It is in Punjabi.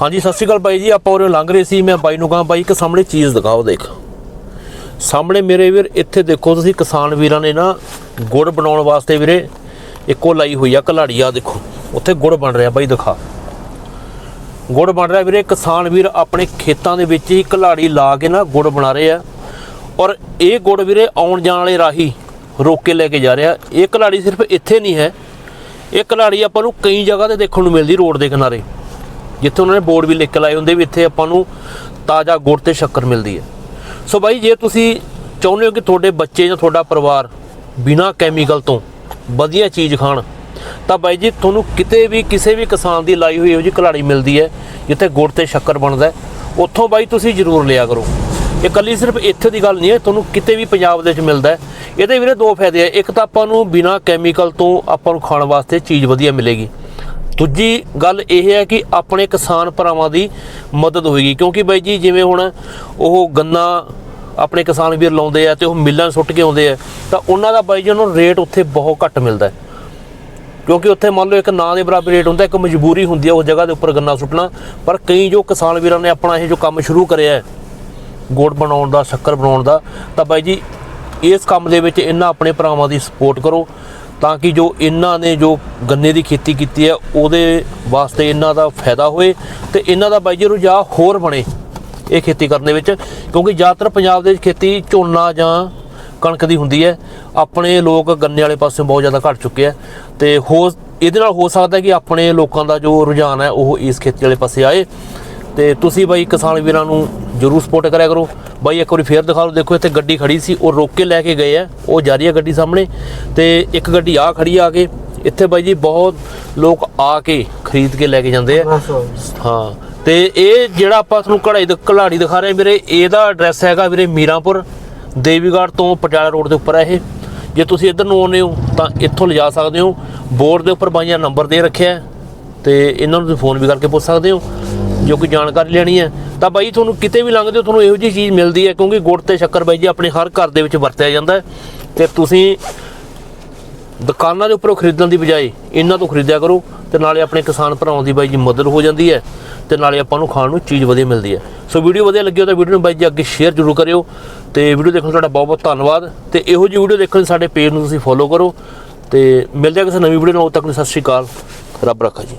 ਹਾਂਜੀ, ਸਤਿ ਸ਼੍ਰੀ ਅਕਾਲ ਬਾਈ ਜੀ, ਆਪਾਂ ਉਰੇ ਲੰਘ ਰਹੇ ਸੀ, ਮੈਂ ਬਾਈ ਨੂੰ ਕਹਾਂ, ਬਾਈ ਇੱਕ ਸਾਹਮਣੇ ਚੀਜ਼ ਦਿਖਾਓ, ਦੇਖ। ਸਾਹਮਣੇ ਮੇਰੇ ਵੀਰ, ਇੱਥੇ ਦੇਖੋ ਤੁਸੀਂ ਕਿਸਾਨ ਵੀਰਾਂ ਨੇ ਨਾ ਗੁੜ ਬਣਾਉਣ ਵਾਸਤੇ ਵੀਰੇ, ਇੱਕੋ ਲਾਈ ਹੋਈ ਆ ਕਲਾੜੀ ਆ ਦੇਖੋ, ਉੱਥੇ ਗੁੜ ਬਣ ਰਿਹਾ, ਬਾਈ ਦਿਖਾ। ਗੁੜ ਬਣ ਰਿਹਾ ਵੀਰੇ, ਕਿਸਾਨ ਵੀਰ ਆਪਣੇ ਖੇਤਾਂ ਦੇ ਵਿੱਚ ਹੀ ਕਲਾੜੀ ਲਾ ਕੇ ਨਾ ਗੁੜ ਬਣਾ ਰਹੇ ਆ। ਔਰ ਇਹ ਗੁੜ ਵੀਰੇ, ਆਉਣ ਜਾਣ ਵਾਲੇ ਰਾਹੀ ਰੋਕ ਕੇ ਲੈ ਕੇ ਜਾ ਰਿਹਾ। ਇਹ ਕਲਾੜੀ ਸਿਰਫ ਇੱਥੇ ਨਹੀਂ ਹੈ। ਇਹ ਕਲਾੜੀ ਆਪਾਂ ਨੂੰ ਕਈ ਜਗ੍ਹਾ ਤੇ ਦੇਖਣ ਨੂੰ ਮਿਲਦੀ, ਰੋਡ ਦੇ ਕਿਨਾਰੇ। ਜਿੱਥੇ ਉਹਨਾਂ ਨੇ ਬੋਰਡ ਵੀ ਲਿਖ ਕੇ ਲਾਏ ਹੁੰਦੇ ਵੀ ਇੱਥੇ ਆਪਾਂ ਨੂੰ ਤਾਜ਼ਾ ਗੁੜ ਤੇ ਸ਼ੱਕਰ ਮਿਲਦੀ ਹੈ। ਸੋ ਬਾਈ, ਜੇ ਤੁਸੀਂ ਚਾਹੁੰਦੇ ਹੋ ਕਿ ਤੁਹਾਡੇ ਬੱਚੇ ਜਾਂ ਤੁਹਾਡਾ ਪਰਿਵਾਰ ਬਿਨਾਂ ਕੈਮੀਕਲ ਤੋਂ ਵਧੀਆ ਚੀਜ਼ ਖਾਣ, ਤਾਂ ਬਾਈ ਜੀ ਤੁਹਾਨੂੰ ਕਿਤੇ ਵੀ, ਕਿਸੇ ਵੀ ਕਿਸਾਨ ਦੀ ਲਾਈ ਹੋਈ ਇਹੋ ਜਿਹੀ ਕਲਾੜੀ ਮਿਲਦੀ ਹੈ, ਜਿੱਥੇ ਗੁੜ ਤੇ ਸ਼ੱਕਰ ਬਣਦਾ ਉੱਥੋਂ ਬਾਈ ਤੁਸੀਂ ਜ਼ਰੂਰ ਲਿਆ ਕਰੋ। ਇਹ ਕੱਲੀ ਸਿਰਫ ਇੱਥੇ ਦੀ ਗੱਲ ਨਹੀਂ ਹੈ, ਤੁਹਾਨੂੰ ਕਿਤੇ ਵੀ ਪੰਜਾਬ ਦੇ ਵਿੱਚ ਮਿਲਦਾ ਇਹਦੇ ਵੀਰੇ ਦੋ ਫਾਇਦੇ ਆ ਇੱਕ ਤਾਂ ਆਪਾਂ ਨੂੰ ਬਿਨਾਂ ਕੈਮੀਕਲ ਤੋਂ ਆਪਾਂ ਨੂੰ ਖਾਣ ਵਾਸਤੇ ਚੀਜ਼ ਵਧੀਆ ਮਿਲੇਗੀ। ਦੂਜੀ ਗੱਲ ਇਹ ਹੈ ਕਿ ਆਪਣੇ ਕਿਸਾਨ ਭਰਾਵਾਂ ਦੀ ਮਦਦ ਹੋਏਗੀ, ਕਿਉਂਕਿ ਬਾਈ ਜੀ ਜਿਵੇਂ ਹੁਣ ਉਹ ਗੰਨਾ ਆਪਣੇ ਕਿਸਾਨ ਵੀਰ ਲਾਉਂਦੇ ਆ ਤੇ ਉਹ ਮਿੱਲਾਂ ਸੁੱਟ ਕੇ ਆਉਂਦੇ ਆ, ਤਾਂ ਉਹਨਾਂ ਦਾ ਬਾਈ ਜੀ ਉਹਨਾਂ ਨੂੰ ਰੇਟ ਉੱਥੇ ਬਹੁਤ ਘੱਟ ਮਿਲਦਾ ਹੈ। ਕਿਉਂਕਿ ਉੱਥੇ ਮੰਨ ਲਓ ਇੱਕ ਨਾਂ ਦੇ ਬਰਾਬਰ ਰੇਟ ਹੁੰਦਾ, ਇੱਕ ਮਜਬੂਰੀ ਹੁੰਦੀ ਹੈ ਉਸ ਜਗ੍ਹਾ ਦੇ ਉੱਪਰ ਗੰਨਾ ਸੁੱਟਣਾ, ਪਰ ਕਈ ਜੋ ਕਿਸਾਨ ਵੀਰਾਂ ਨੇ ਆਪਣਾ ਇਹ ਜੋ ਕੰਮ ਸ਼ੁਰੂ ਕਰਿਆ ਹੈ, ਗੁੜ ਬਣਾਉਣ ਦਾ, ਸ਼ੱਕਰ ਬਣਾਉਣ ਦਾ, ਤਾਂ ਬਾਈ ਜੀ ਇਸ ਕੰਮ ਦੇ ਵਿੱਚ ਇਹਨਾਂ ਆਪਣੇ ਭਰਾਵਾਂ ਦੀ ਸਪੋਰਟ ਕਰੋ। ਤਾਂ ਕਿ ਜੋ ਇਹਨਾਂ ਨੇ ਜੋ ਗੰਨੇ ਦੀ ਖੇਤੀ ਕੀਤੀ ਹੈ, ਉਹਦੇ ਵਾਸਤੇ ਇਹਨਾਂ ਦਾ ਫਾਇਦਾ ਹੋਏ ਤੇ ਇਹਨਾਂ ਦਾ ਬਾਈ ਜੀ ਰੁਝਾਨ ਹੋਰ ਬਣੇ ਇਹ ਖੇਤੀ ਕਰਨ ਦੇ ਵਿੱਚ। ਕਿਉਂਕਿ ਜ਼ਿਆਦਾਤਰ ਪੰਜਾਬ ਦੇ ਵਿੱਚ ਖੇਤੀ ਝੋਨਾ ਜਾਂ ਕਣਕ ਦੀ ਹੁੰਦੀ ਹੈ। ਆਪਣੇ ਲੋਕ ਗੰਨੇ ਵਾਲੇ ਪਾਸੇ ਬਹੁਤ ਜ਼ਿਆਦਾ ਘਟ ਚੁੱਕੇ ਆ ਤੇ ਹੋ ਇਹਦੇ ਨਾਲ ਹੋ ਸਕਦਾ ਕਿ ਆਪਣੇ ਲੋਕਾਂ ਦਾ ਜੋ ਰੁਝਾਨ ਹੈ, ਉਹ ਇਸ ਖੇਤੀ ਵਾਲੇ ਪਾਸੇ ਆਏ। ਤੇ ਤੁਸੀਂ ਬਾਈ ਕਿਸਾਨ ਵੀਰਾਂ ਨੂੰ ਜਰੂਰ ਸਪੋਰਟ ਕਰਿਆ ਕਰੋ। ਬਾਈ ਇੱਕ ਵਾਰੀ ਫੇਰ ਦਿਖਾ ਲਓ ਦੇਖੋ ਇੱਥੇ ਗੱਡੀ ਖੜੀ ਸੀ ਉਹ ਰੋਕ ਕੇ ਲੈ ਕੇ ਗਏ ਆ। ਉਹ ਜਾ ਰਹੀ ਹੈ ਗੱਡੀ ਸਾਹਮਣੇ ਤੇ ਇੱਕ ਗੱਡੀ ਆ ਖੜੀ ਆ ਕੇ। ਇੱਥੇ ਬਾਈ ਜੀ ਬਹੁਤ ਲੋਕ ਆ ਕੇ ਖਰੀਦ ਕੇ ਲੈ ਕੇ ਜਾਂਦੇ ਆ। ਹਾਂ ਤੇ ਇਹ ਜਿਹੜਾ ਆਪਾਂ ਤੁਹਾਨੂੰ ਕਢਾਈ ਦੀ ਕਲਾੜੀ ਦਿਖਾ ਰਹੇ ਵੀਰੇ ਇਹਦਾ ਐਡਰੈਸ ਹੈਗਾ ਵੀਰੇ ਮੀਰਾਂਪੁਰ ਦੇਵੀਗੜ੍ਹ ਤੋਂ ਪਟਿਆਲਾ ਰੋਡ ਦੇ ਉੱਪਰ ਹੈ ਇਹ। ਜੇ ਤੁਸੀਂ ਇੱਧਰ ਨੂੰ ਆਉਂਦੇ ਹੋ ਤਾਂ ਇੱਥੋਂ ਲਿਜਾ ਸਕਦੇ ਹੋ। ਬੋਰਡ ਦੇ ਉੱਪਰ ਬਾਈਆਂ ਨੰਬਰ ਦੇ ਰੱਖਿਆ ਤੇ ਇਹਨਾਂ ਨੂੰ ਤੁਸੀਂ ਫੋਨ ਵੀ ਕਰਕੇ ਪੁੱਛ ਸਕਦੇ ਹੋ। ਜੋ ਕੋਈ ਜਾਣਕਾਰੀ ਲੈਣੀ ਹੈ, ਤਾਂ ਬਾਈ ਤੁਹਾਨੂੰ ਕਿਤੇ ਵੀ ਲੰਘਦੇ ਹੋ, ਤੁਹਾਨੂੰ ਇਹੋ ਜਿਹੀ ਚੀਜ਼ ਮਿਲਦੀ ਹੈ, ਕਿਉਂਕਿ ਗੁੜ ਤੇ ਸ਼ੱਕਰ ਬਾਈ ਜੀ ਆਪਣੇ ਹਰ ਘਰ ਦੇ ਵਿੱਚ ਵਰਤਿਆ ਜਾਂਦਾ ਹੈ। ਤੇ ਤੁਸੀਂ ਦੁਕਾਨਾਂ ਦੇ ਉੱਪਰੋਂ ਖਰੀਦਣ ਦੀ ਬਜਾਏ ਇਹਨਾਂ ਤੋਂ ਖਰੀਦਿਆ ਕਰੋ, ਤੇ ਨਾਲੇ ਆਪਣੇ ਕਿਸਾਨ ਭਰਾਵਾਂ ਦੀ ਬਾਈ ਜੀ ਮਦਦ ਹੋ ਜਾਂਦੀ ਹੈ, ਤੇ ਨਾਲੇ ਆਪਾਂ ਨੂੰ ਖਾਣ ਨੂੰ ਚੀਜ਼ ਵਧੀਆ ਮਿਲਦੀ ਹੈ। ਸੋ ਵੀਡੀਓ ਵਧੀਆ ਲੱਗੀ ਹੋ ਤਾਂ ਵੀਡੀਓ ਨੂੰ ਬਾਈ ਜੀ ਅੱਗੇ ਸ਼ੇਅਰ ਜ਼ਰੂਰ ਕਰਿਓ, ਤੇ ਵੀਡੀਓ ਦੇਖਣ ਲਈ ਤੁਹਾਡਾ ਬਹੁਤ ਬਹੁਤ ਧੰਨਵਾਦ, ਤੇ ਇਹੋ ਜਿਹੀ ਵੀਡੀਓ ਦੇਖਣ ਲਈ ਸਾਡੇ ਪੇਜ ਨੂੰ ਤੁਸੀਂ ਫੋਲੋ ਕਰੋ, ਤੇ ਮਿਲਦੇ ਹਾਂ ਕਿਸੇ ਨਵੀਂ ਵੀਡੀਓ ਨਾਲ, ਉਦੋਂ ਤੱਕ ਲਈ ਸਤਿ ਸ਼੍ਰੀ ਅਕਾਲ, ਰੱਬ ਰੱਖਾ ਜੀ।